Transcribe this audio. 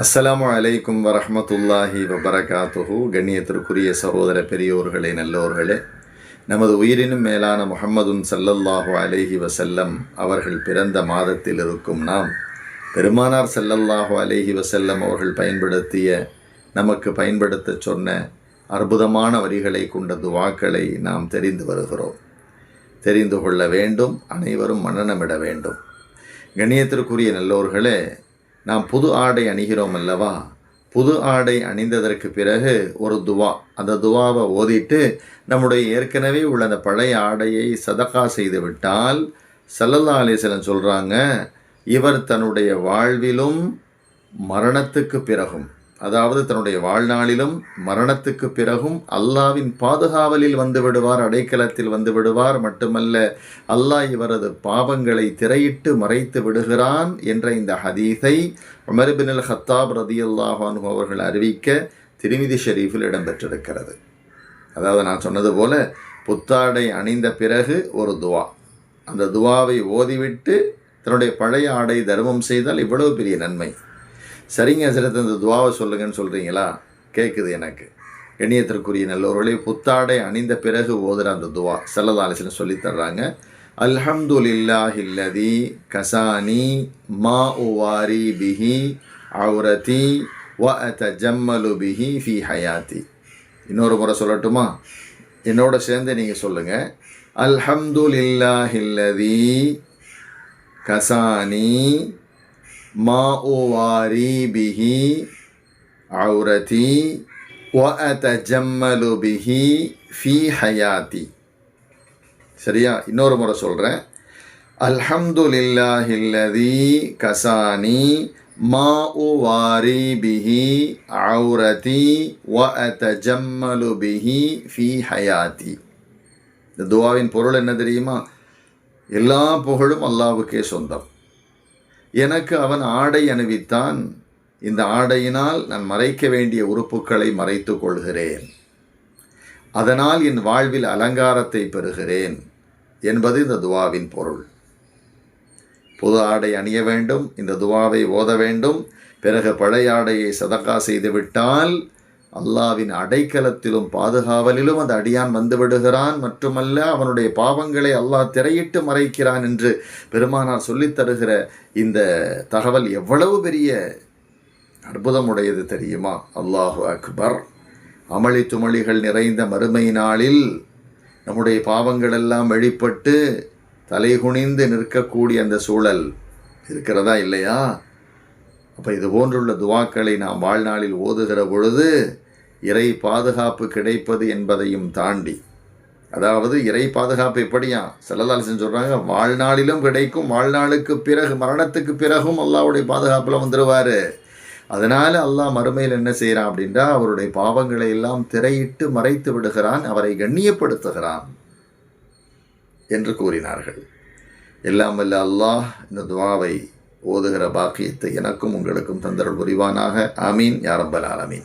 அஸ்ஸலாமு அலைக்கும் வரமத்துல்லாஹி வபரகாத்துஹு. கண்ணியத்திற்குரிய சகோதர பெரியோர்களே நல்லோர்களே நமது உயிரினும் மேலான முகம்மதுன் சல்லல்லாஹு அலைஹி வசல்லம் அவர்கள் பிறந்த மாதத்தில் இருக்கும் நாம் பெருமானார் சல்லல்லாஹு அலைஹி வசல்லம் அவர்கள் பயன்படுத்திய நமக்கு பயன்படுத்தச் சொன்ன அற்புதமான வரிகளை கொண்ட துவாக்களை நாம் தெரிந்து வருகிறோம். தெரிந்து கொள்ள வேண்டும் அனைவரும் மனநமிட வேண்டும். கண்ணியத்திற்குரிய நல்லோர்களே நாம் புது ஆடை அணிகிறோம் அல்லவா? புது ஆடை அணிந்ததற்கு பிறகு ஒரு துவா. அந்த துவாவை ஓதிட்டு நம்முடைய ஏற்கனவே உள்ள அந்த பழைய ஆடையை சதக்கா செய்து விட்டால் சல்லல்லா அலிசலன் சொல்கிறாங்க இவர் தன்னுடைய வாழ்விலும் மரணத்துக்கு பிறகும். அதாவது தன்னுடைய வாழ்நாளிலும் மரணத்துக்கு பிறகும் அல்லாவின் பாதுகாவலில் வந்து விடுவார் அடைக்கலத்தில் வந்து விடுவார். மட்டுமல்ல அல்லாஹ் இவரது பாவங்களை திரையிட்டு மறைத்து விடுகிறான் என்ற இந்த ஹதீஸை உமர்பின் ஹத்தாப் அல் ஹத்தாப் ரதியுல்லாஹானு அவர்கள் அறிவிக்க திருமிதி ஷெரீஃபில் இடம்பெற்றிருக்கிறது. அதாவது நான் சொன்னது போல புத்தாடை அணிந்த பிறகு ஒரு துவா. அந்த துவாவை ஓதிவிட்டு தன்னுடைய பழைய ஆடை தர்மம் செய்தால் இவ்வளவு பெரிய நன்மை. சரிங்க சிறந்த இந்த துவாவை சொல்லுங்கன்னு சொல்கிறீங்களா கேட்குது எனக்கு. கண்ணியத்திற்குரிய நல்லவர்களே புத்தாடை அணிந்த பிறகு ஓதுற அந்த துவா செல்லதாலிசன் சொல்லித் தர்றாங்க. அல்ஹம்துலில்லாஹில்லதி கசானி மா உவாரி பிஹி அவுரதி வ ஜம்மலு பிஹி ஃபி ஹயாத்தி. இன்னொரு முறை சொல்லட்டுமா? என்னோட சேர்ந்து நீங்கள் சொல்லுங்கள் அல்ஹம்துலில்லாஹில்லதி கசானி மா உவாரி பிஹி அவுரதி ஒஅதஜம்மலு பிஹி ஃபி ஹயாத்தி சரியா இன்னொரு முறை சொல்கிறேன் அல்ஹம்துலில்லாஹில்லதி கசானி மா உவாரி பிஹி அவுரதி ஒஅதஜம்மலு பிஹி ஃபி ஹயாத்தி இந்த துவாவின் பொருள் என்ன தெரியுமா? எல்லா புகழும் அல்லாவுக்கே சொந்தம். எனக்கு அவன் ஆடை அணிவித்தான். இந்த ஆடையினால் நான் மறைக்க வேண்டிய உறுப்புகளை மறைத்து கொள்கிறேன். அதனால் என் வாழ்வில் அலங்காரத்தை பெறுகிறேன் என்பது இந்த துவாவின் பொருள். புது ஆடை அணிய வேண்டும் இந்த துவாவை ஓத வேண்டும். பிறகு பழைய ஆடையை சதக்கா செய்துவிட்டால் அல்லாவின் அடைக்கலத்திலும் பாதுகாவலிலும் அந்த அடியான் வந்துவிடுகிறான் மட்டுமல்ல அவனுடைய பாவங்களை அல்லாஹ் திரையிட்டு மறைக்கிறான் என்று பெருமானார் சொல்லித் தருகிற இந்த தகவல் எவ்வளவு பெரிய அற்புதமுடையது தெரியுமா? அல்லாஹு அக்பர். அமளி துமளிகள் நிறைந்த மறுமை நாளில் நம்முடைய பாவங்கள் எல்லாம் வெளிப்பட்டு தலைகுனிந்து நிற்கக்கூடிய அந்த சூழல் இருக்கிறதா இல்லையா? அப்போ இது போன்றுள்ள துவாக்களை நாம் வாழ்நாளில் ஓதுகிற பொழுது இறை பாதுகாப்பு கிடைப்பது என்பதையும் தாண்டி அதாவது இறை பாதுகாப்பு எப்படியா? செல்லதாலிசன் சொல்கிறாங்க வாழ்நாளிலும் கிடைக்கும் வாழ்நாளுக்கு பிறகு மரணத்துக்கு பிறகும் அல்லாவுடைய பாதுகாப்பில் வந்துடுவார் அதனால் அல்லாஹ் மறுமையில் என்ன செய்கிறான் அப்படின்றா அவருடைய பாவங்களை எல்லாம் திரையிட்டு மறைத்து விடுகிறான் அவரை கண்ணியப்படுத்துகிறான். என்று கூறினார்கள். எல்லாம் வல்ல அல்லாஹ் இந்த துவாவை ஓதுகிற பாக்கியத்தை எனக்கும் உங்களுக்கும் தந்தருள் புரிவானாக. ஆமீன். யாரம்பல் ஆலமீன்.